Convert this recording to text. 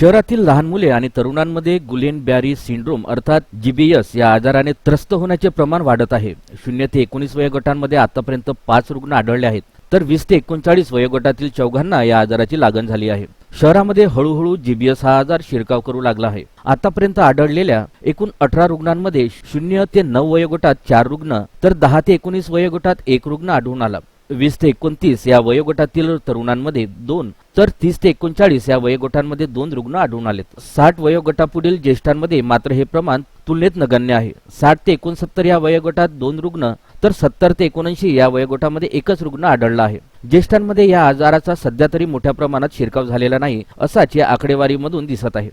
शहरातील लहान मुले आणि तरुणांमध्ये गुलेन बॅरी सिंड्रोम अर्थात जीबीएस या आजाराने त्रस्त होण्याचे प्रमाण वाढत आहे. शून्य ते एकोणीस वयोगटांमध्ये आतापर्यंत पाच रुग्ण आढळले आहेत. तर वीस ते एकोणचाळीस वयोगटातील चौघांना या आजाराची लागण झाली आहे. शहरामध्ये हळूहळू जीबीएस हा आजार शिरकाव करू लागला आहे. आतापर्यंत आढळलेल्या एकूण अठरा रुग्णांमध्ये शून्य ते नऊ वयोगटात चार रुग्ण तर दहा ते एकोणीस वयोगटात एक रुग्ण आढळून आला. वीस ते एकोणतीस या वयोगटातील तरुणांमध्ये दोन तर तीस ते एकोणचाळीस या वयोगटांमध्ये दोन रुग्ण आढळून आलेत. साठ वयोगटापुढील ज्येष्ठांमध्ये मात्र हे प्रमाण तुलनेत नगण्य आहे. साठ ते एकोणसत्तर या वयोगटात दोन रुग्ण तर सत्तर ते एकोणऐंशी या वयोगटामध्ये एकच रुग्ण आढळला आहे. ज्येष्ठांमध्ये या आजाराचा सध्या तरी मोठ्या प्रमाणात शिरकाव झालेला नाही असाच या आकडेवारीमधून दिसत आहे.